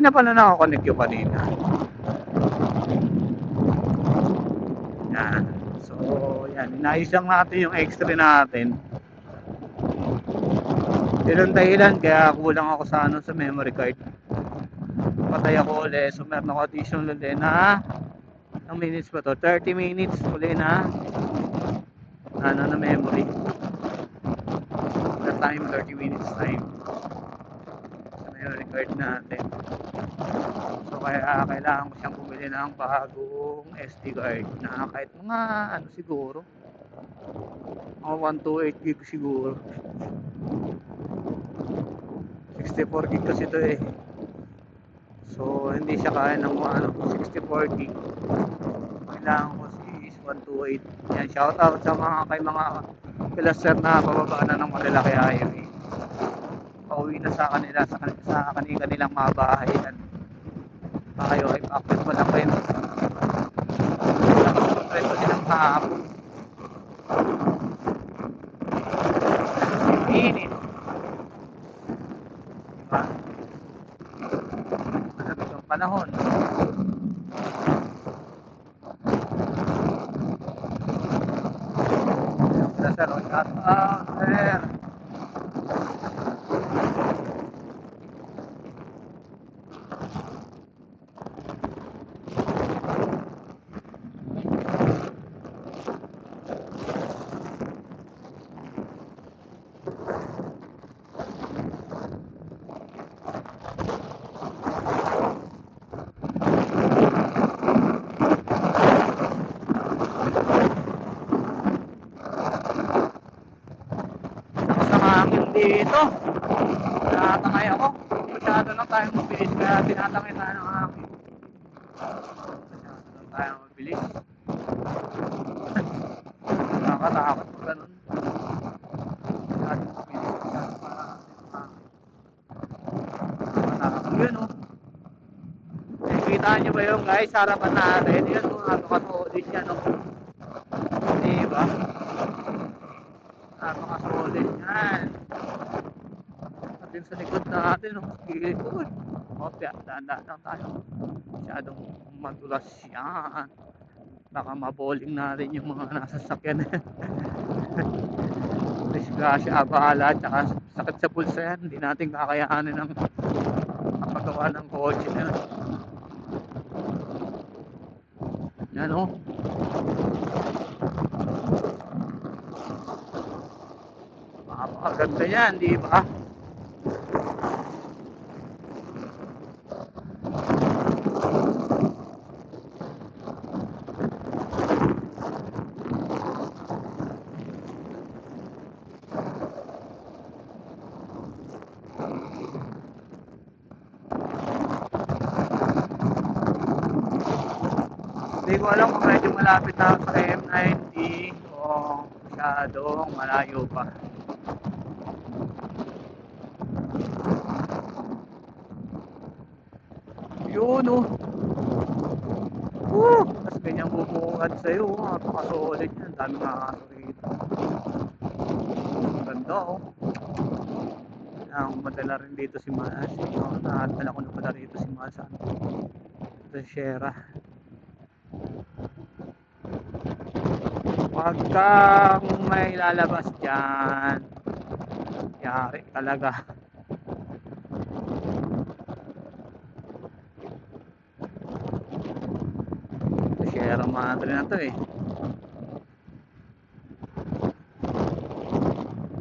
Hindi na pala nakakonect yung kanina. Yan. So, yan. Inayos lang natin yung extra natin. Yun ang dahilan kaya kulang ako sa ano sa memory card. Patay ako ulit. So, meron ako additional ulit na ang minutes ba to? 30 minutes ulit na ano na memory. The time, 30 minutes time. Card natin. So kaya kailangan ko siyang bumili ng bagong SD card na kahit mga ano siguro. Mga 128 gig siguro. 64 gig kasi ito eh. So hindi siya kaya ng ano 64 gig. Kailangan ko is 128 yan shout out sa mga kay mga kila sir na pababa na ng malalaki highway pauwi na sa kanila sa, kan- sa kanila kanilang mga bahay yan tayo ay pakit mo lang rin preso nilang kahapon init diba malamig ang panahon Sir, sir, shout out, sir. Lakas ng hangin dito. Tinatangay ako. Masyado lang tayong mabilis kaya tinatangay tayo ng hangin. Masyado lang tayong mabilis. Nakakatakot pag ganun. Masyado mabilis. Masyado parang hangin. Nakakatakot yun oh. Nakikita nyo guys, harapan natin? Yan oh, napaka-solid yan oh. Diba? Napaka-solid yan. At din sa likod natin, oh, gilid ko. O, daan-daan lang tayo. Masyadong madulas yan. Baka maboling natin yung mga nasa sakyan. Disgrasya, abala, tsaka sakit sa pulsa yan. Hindi natin kakayanin ng kapagawa ng kotse na yan. Oh. Napakaganda yan, di ba? Hindi ko alam kung medyo malapit na sa M90 o masyadong malayo pa. Yun oh. Woo! Tapos ganyan bubungad sa'yo. oh. Napaka-solid yan. Dami nga kaso rito. Ganda oh. Kailangan madala rin dito si Mas. Oh, nakadala ko na pala rito si Mas. Ano? Sa Sierra. Huwag kang may lalabas dyan. Yari talaga. Sierra Madre na to eh.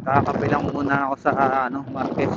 Kakapilang muna ako sa ano, Marquez.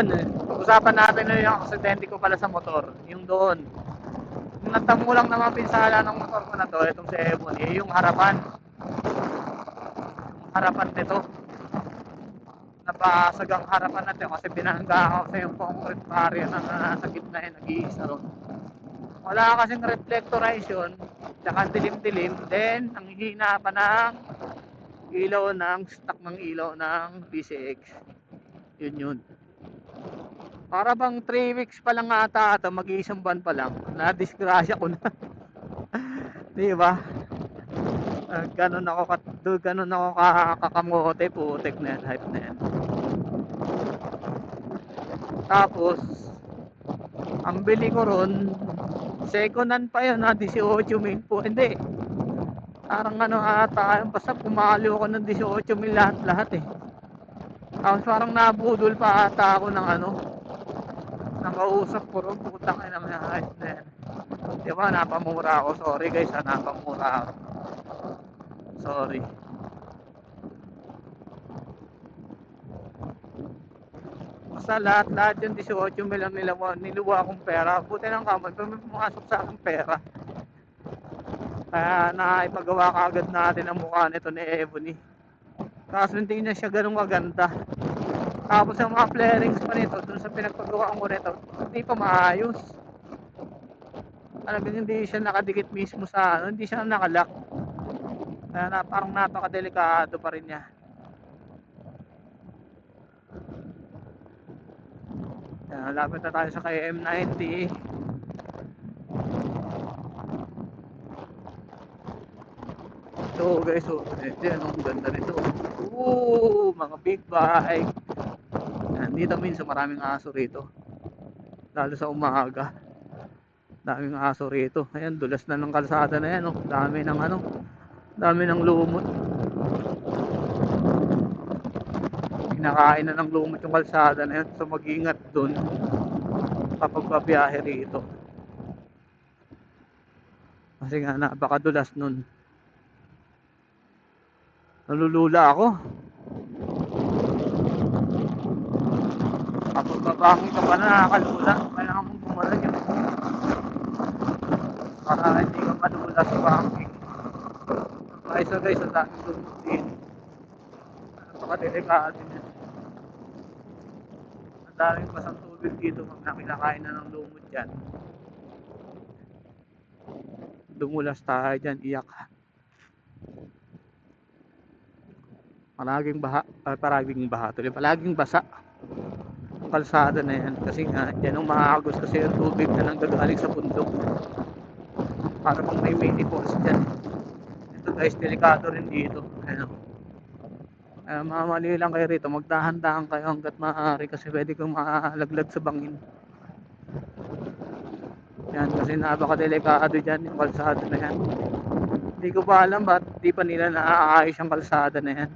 Yun, usapan natin na yung aksidente ko pala sa motor. Yung doon. Yung natamo lang naman pinsala ng motor ko na to, itong si Ebon, eh, yung harapan. Yung harapan nito. Napasag ang harapan natin kasi binangga ako sa yung concrete barrier na nasa gitna eh, nag-iisa ron. Wala kasing reflectorization, tsaka dilim-dilim. Then, ang hina pa ng ilaw ng stock ng ilaw ng PCX. Yun yun. Para bang 3 weeks pa lang ata ata, mag-iisang buwan pa lang, na-disgrasya ko na. Di ba? Uh, ganun ako ganun ako kakakamote putik na yan, hype na yan. Tapos, ang bili ko ron, second hand pa yun ha, 18 mil po. Hindi. Parang ano ata, basta pumalo ako ng 18 mil lahat-lahat eh. Tapos parang nabudol pa ata ako ng ano, nakausap ko ron, putang ina naman ayos na yan. Di ba, napamura ako. Sorry guys, ha, napamura ako. Sorry. Basta lahat-lahat yung 18 mil ang nilawa, niluwa akong pera. Buti lang kamay, may pumasok sa akin pera. Kaya naipagawa ka agad natin ang mukha nito ni Ebony. Kaso hindi niya siya ganun kaganda. Tapos ang mga flarings pa nito, dun sa pinagpagawa ko nito, hindi pa maayos. Alam hindi siya nakadikit mismo sa ano, hindi siya nakalock. Kaya na, parang napakadelikado pa rin niya. Yan, lapit na tayo sa KM90. Ito guys, oh, ito ang ganda nito. Ooh, mga big bike. Dito minsan maraming aso rito. Lalo sa umaga. Daming aso rito. Ayan, dulas na ng kalsada na yan, oh. Dami ng ano, dami ng lumot. Kinakain na ng lumot yung kalsada na yan. So mag-ingat dun kapag babiyahe rito. Kasi nga napakadulas nun. Nalulula ako. Babangon ka pa na nakakalula, kailangan mong gumalan yun. Para hindi ka malula sa banking. Kaya so guys, ang daming lumot din. Napakadelikado niya. Ang daming pasang tubig dito pag nakinakain na ng lumot dyan. Dumulas tayo dyan, iyak. Palaging baha, uh, palaging baha tuloy, palaging basa ang kalsada na yan. Kasi nga yan ang maagos kasi yung tubig na nang gagaling sa bundok. Para pang may mini falls dyan. Ito guys delikado rin dito. Ano kaya mamali lang kayo rito. Magdahan-dahan kayo hanggat maaari kasi pwede kong malaglag sa bangin. Yan kasi napaka-delikado dyan yung kalsada na yan. Hindi ko pa alam ba't di pa nila naaayos yung kalsada na yan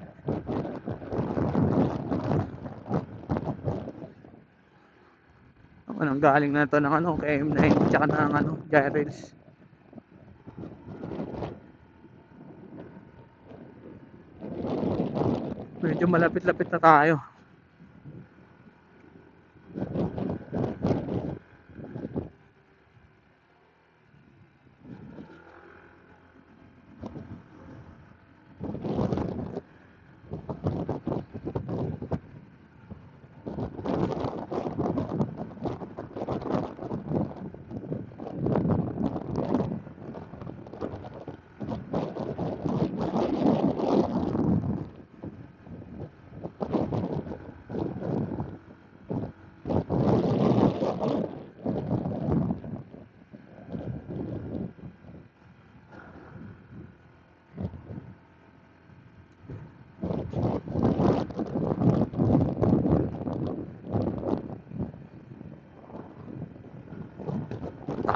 Anong galing na to ng ano, KM9 tsaka ng ano, gyrails. Medyo malapit-lapit na tayo.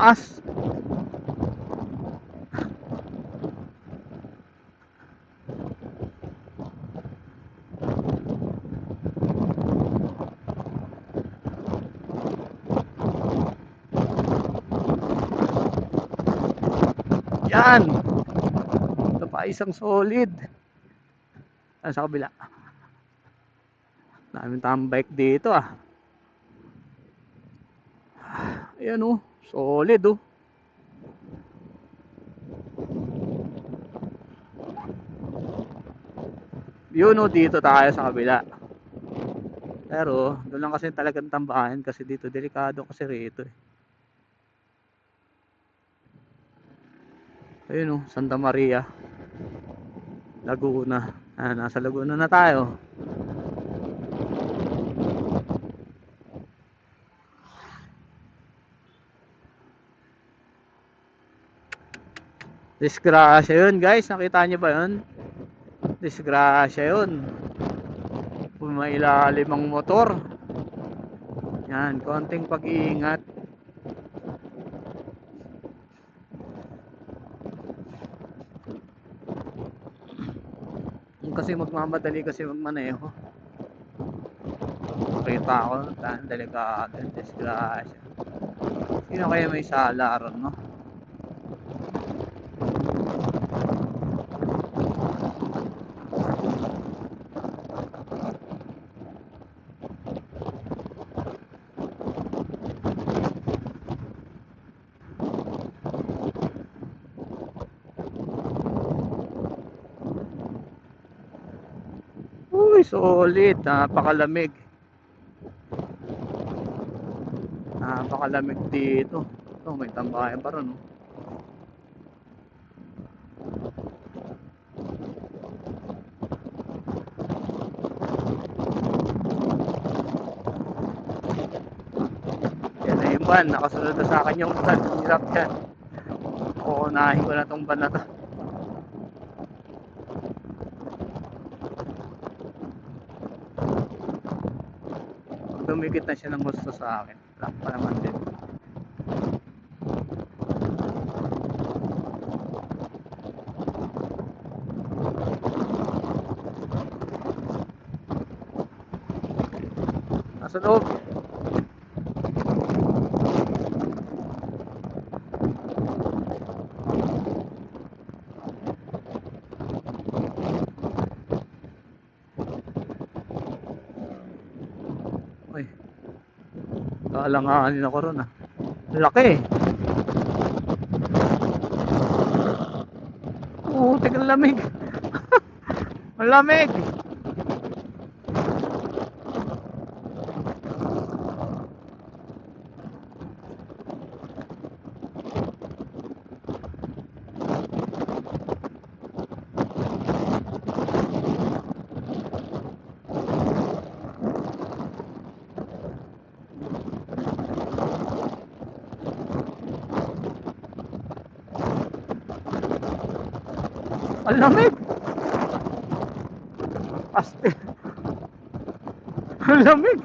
Taas. Yan. Ito pa isang solid. Ah, sa kabila. Daming tambike dito ah. Ayan oh, solid oh. Yun oh, dito tayo sa kabila. Pero, doon lang kasi talagang tambahan kasi dito delikado kasi rito eh. Ayun oh, Santa Maria. Laguna. Ah, nasa Laguna na tayo. Disgrasya yun guys, nakita nyo ba yun? Disgrasya yun. Pumailalim ang motor. Yan, konting pag-iingat. Kasi magmamadali kasi magmaneho. Makita ko, delikado, disgrasya. Sino kaya may sala ron, no? Uy, solid. Napakalamig. Napakalamig dito. Ito, may tambayan pa ron. oh. Yan na. Nakasunod na sa akin yung van. Hirap yan. Uunahin ko na tong van na to. Dumikit na siya ng gusto sa akin. Wala pa naman din. Nasa loob. Kalanganin ako ron ah. Laki. Oo, ang lamig. Malamig. Ang lamig. Aste. Ang lamig.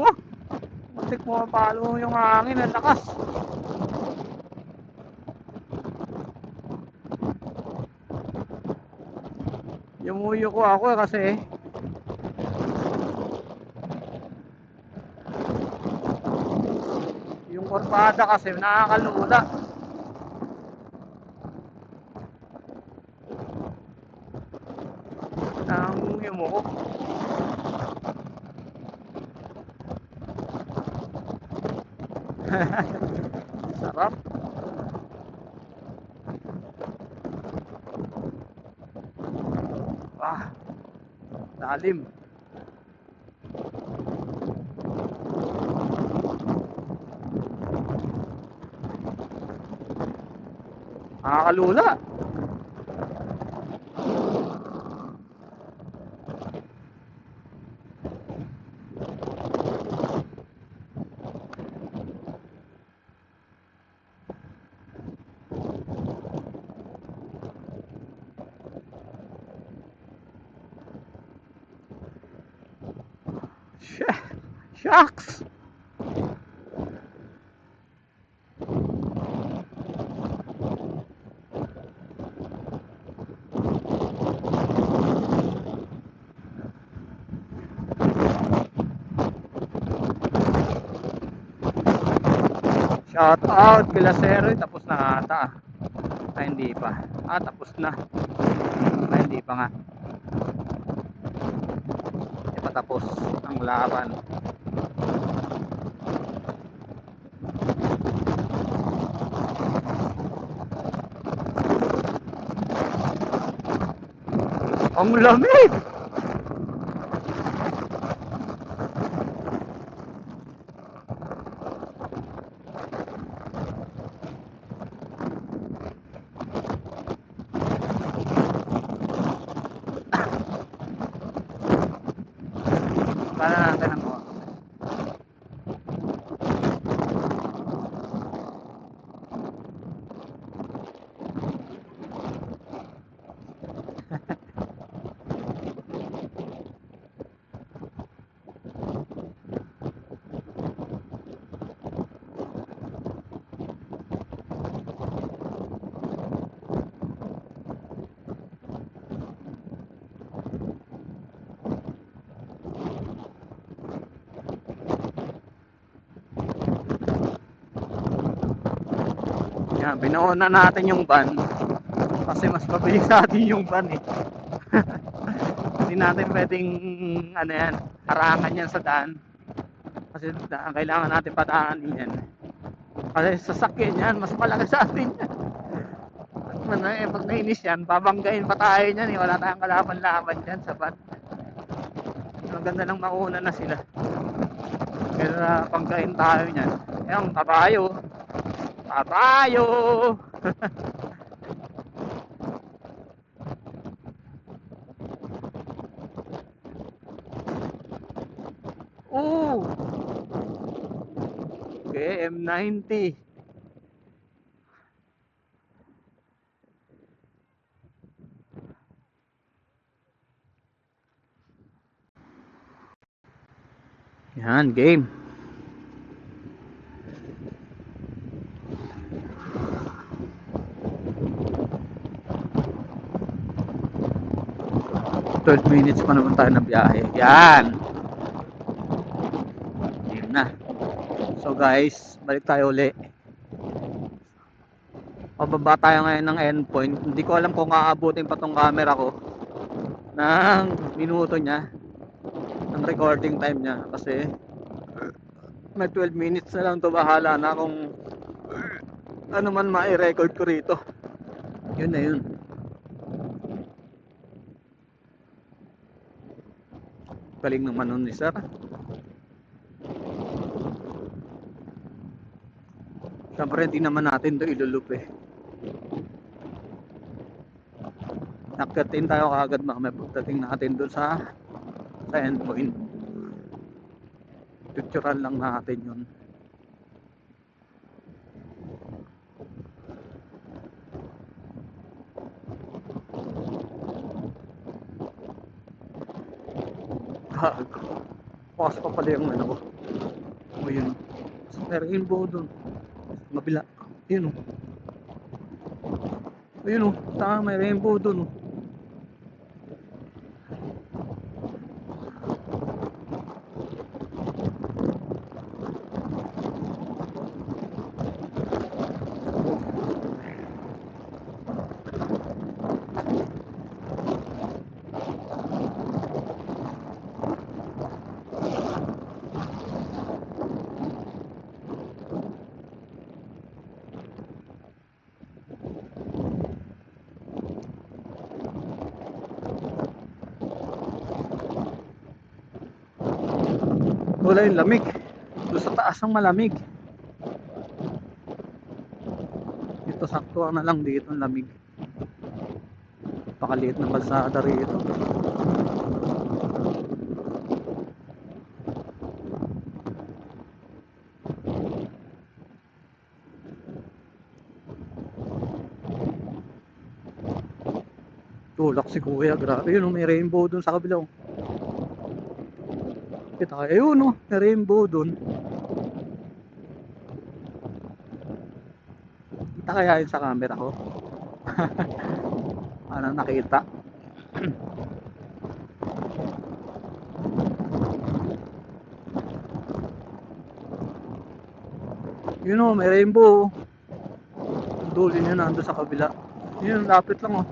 Oh, muntik mo palo yung hangin, ang lakas. Yumuyo ko ako eh, kasi yung kurbada kasi nakakalula. Nangungi mo ko. Sarap. Ah, lalim. Nakakalula. Sh- Shout out kila Sir. Tapos na ata. ah. Ay, hindi pa. Ah, tapos na. Ay, hindi pa nga. Hindi tapos ang laban. Ang lamig! Para natin ang Yan, binuuna natin yung van. Kasi mas mabilis sa atin yung van eh. Hindi natin pwedeng ano yan, harangan yan sa daan. Kasi da- kailangan natin pataanin yan. Kasi sasakyan yan, mas malaki sa atin yan. Man, eh, pag nainis yan, babanggain pa tayo yan eh. Wala tayong kalaban-laban dyan sa van. Maganda lang mauna na sila. Kaya panggain tayo niyan. Ayun, kabayo. Kabayo! Ooh! Okay, M90. Yan, game. Minutes pa naman tayo na biyahe. Yan! Game na. So guys, balik tayo uli. Pababa tayo ngayon ng endpoint. Hindi ko alam kung aabutin pa tong camera ko ng minuto niya ng recording time niya kasi may 12 minutes na lang to bahala na kung ano man ma-record ko rito. Yun na yun. Galing naman nun ni sir. Siyempre hindi naman natin to ilulup eh. Nakyatin tayo kagad baka may pagdating natin doon sa sa endpoint. Picturean lang natin yun. Gago. Bukas pa pala yung ano ko. O yun. May rainbow doon. Mabila. Yun o. Ayun o. Tama, may rainbow doon o. Wala yung lamig. Doon sa taas ang malamig. Dito sakto na lang dito ang lamig. Pakaliit ng kalsada rito. Tulak si kuya, grabe yun, oh, may rainbow dun sa kabilang. Kita kayo, ayun no, may rainbow dun. Kita kaya yun sa camera ko? Ano nakita? Yun o, may rainbow. Ang dulo niya nando sa kabila. Yun, lapit lang oh.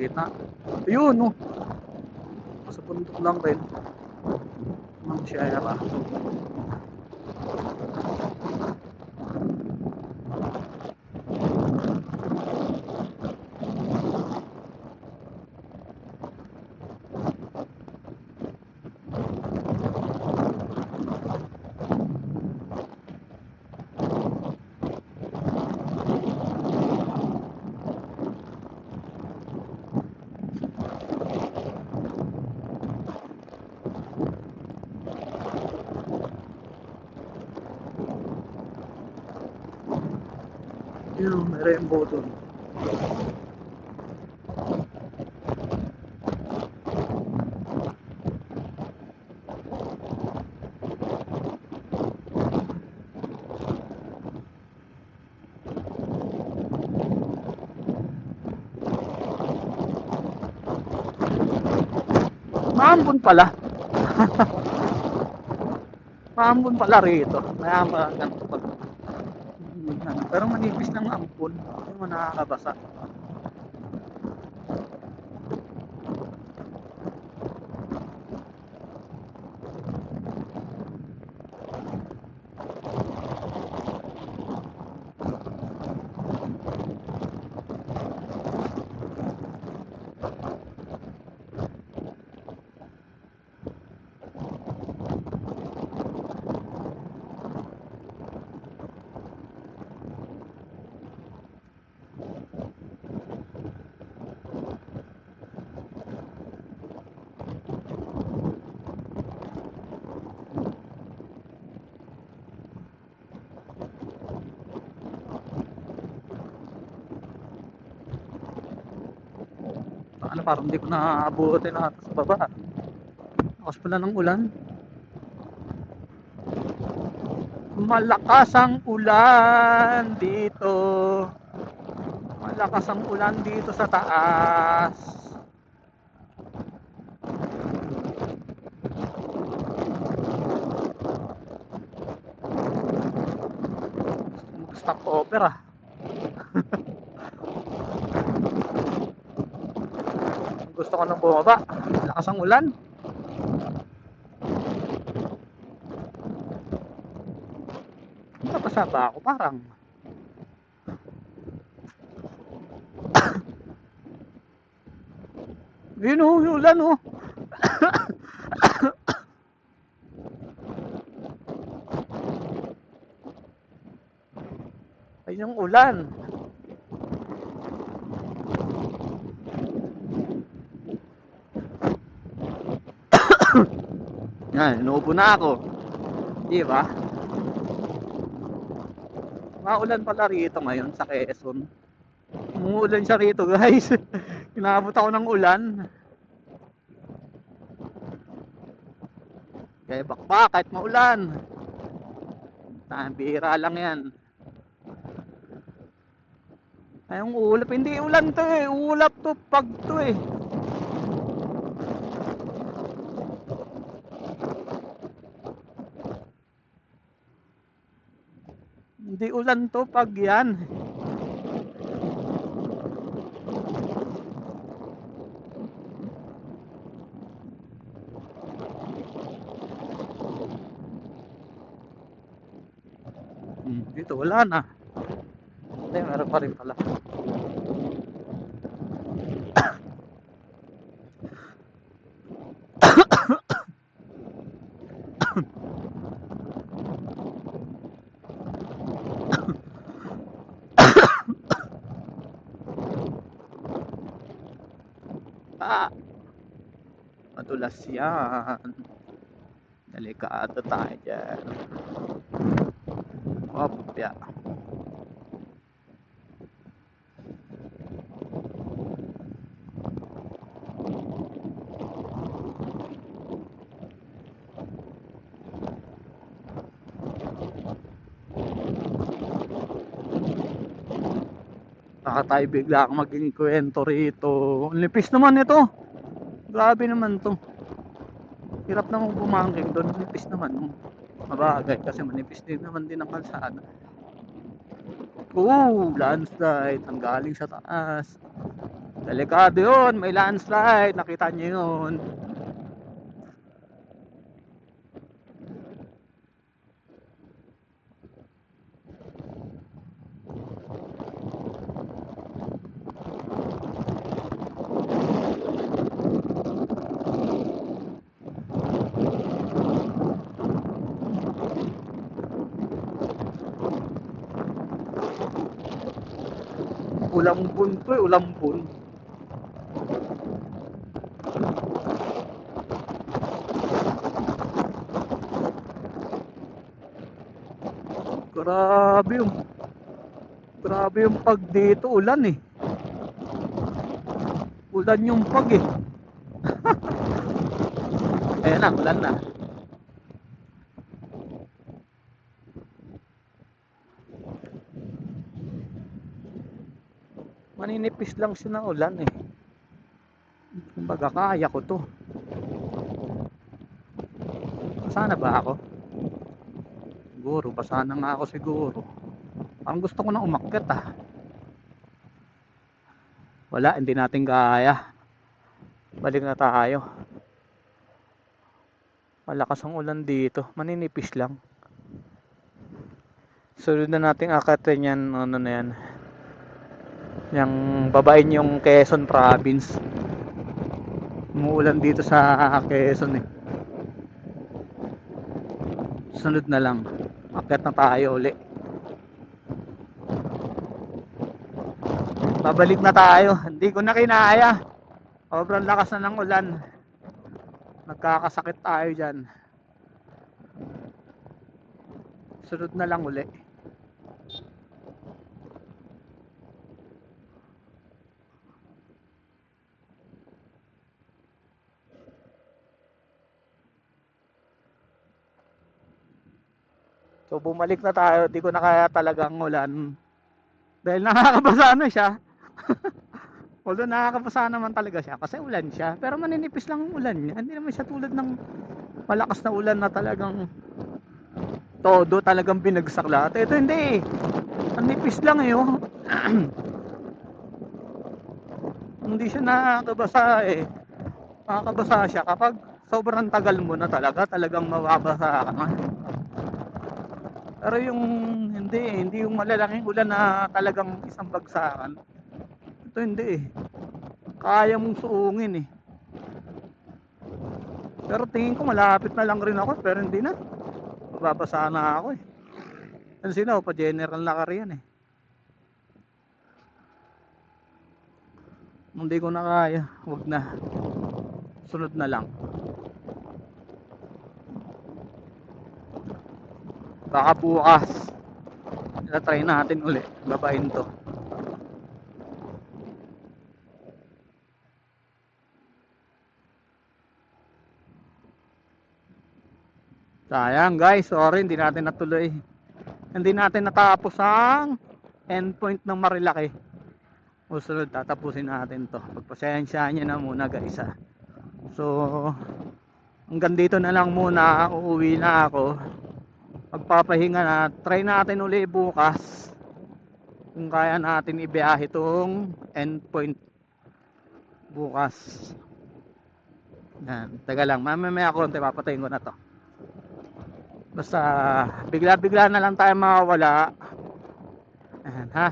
Makita. Ayun oh. Sa bundok lang rin. Mang siya. Yun dun. Maambon pala. Maambon pala rito. Pag ano, pero manipis ang ampon. Nakakabasa. Ano, parang hindi ko naaabutin na sa baba. Lakas pala ng ulan. Malakas ang ulan dito. Malakas ang ulan dito sa taas. Stop over ah. Gusto ko nang bumaba. Lakas ang ulan. Napasa ba ako parang? Yun oh, yung ulan oh. Ay yung ulan. Yan, inuubo na ako. Di ba? Maulan pala rito ngayon sa Quezon. Umuulan siya rito guys. Kinabot ako ng ulan. Kaya bakbak kahit maulan. Ah, bihira lang yan. Ayong ulap. Hindi ulan to eh. Ulap to pag to eh. Hindi ulan to pag yan. Hmm, dito wala na. Hindi, meron pa rin pala. Ah! Madulas yan. Delikado tayo dyan. Opya. Baka tayo bigla akong maging kwento rito. Lipis naman ito. Grabe naman to. Hirap naman bumangking doon. Manipis naman. Mabagay kasi manipis din naman din ang kalsada. Oo, landslide. Ang galing sa taas. Delikado yun. May landslide. Nakita niyo yun. Ulambun to eh. Ulambun. Grabe yung Grabe yung pag dito ulan eh. Ulan yung pag eh. Ayan na, ulan na. Maninipis lang siya ng ulan eh. Kumbaga kaya ko to. Sana ba ako? Siguro, basa na nga ako siguro. Parang gusto ko na umakyat ah. Wala, hindi natin kaya. Balik na tayo. Malakas ang ulan dito. Maninipis lang. Sunod na nating akatin yan. Ano na yan. Yung babain yung Quezon province. Umuulan dito sa Quezon eh. Sunod na lang. Akyat na tayo uli. Babalik na tayo. Hindi ko na kinaya. Sobrang lakas na ng ulan. Nagkakasakit tayo dyan. Sunod na lang uli. So bumalik na tayo, di ko na kaya talagang ulan. Dahil nakakabasa na siya. Although nakakabasa naman talaga siya kasi ulan siya. Pero maninipis lang ang ulan niya. Hindi naman siya tulad ng malakas na ulan na talagang todo talagang binagsak lahat. Ito hindi eh. Ang nipis lang eh oh. hindi siya nakakabasa eh. Nakakabasa siya kapag sobrang tagal mo na talaga talagang mababasa ka. Pero yung hindi, eh, hindi yung malalaking ulan na talagang isang bagsakan. Ito hindi eh. Kaya mong suungin eh. Pero tingin ko malapit na lang rin ako pero hindi na. Mababasa na ako eh. Yan sila, pa general na kariyan eh. Hindi ko na kaya, wag na. Sunod na lang. Baka bukas. Try natin uli. Babain to. Sayang guys. Sorry hindi natin natuloy. Hindi natin natapos ang endpoint ng Marilaki. Usunod tatapusin natin to. Pagpasensya nyo na muna guys ha so hanggang dito na lang muna. Uuwi na ako magpapahinga na. Try natin uli bukas kung kaya natin ibiyahe itong endpoint bukas. Yan. Taga lang. Mamaya konti papatayin ko na to. Basta bigla bigla na lang tayo makawala. Yan ha?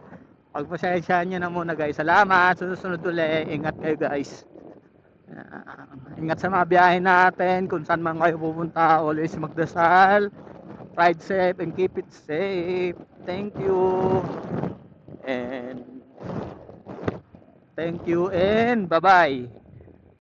Pagpasensyaan nyo na muna guys. Salamat. Susunod uli. Ingat kayo guys. Ingat sa mga biyahe natin. Kung saan man kayo pupunta always magdasal ride safe and keep it safe. Thank you. And thank you and bye bye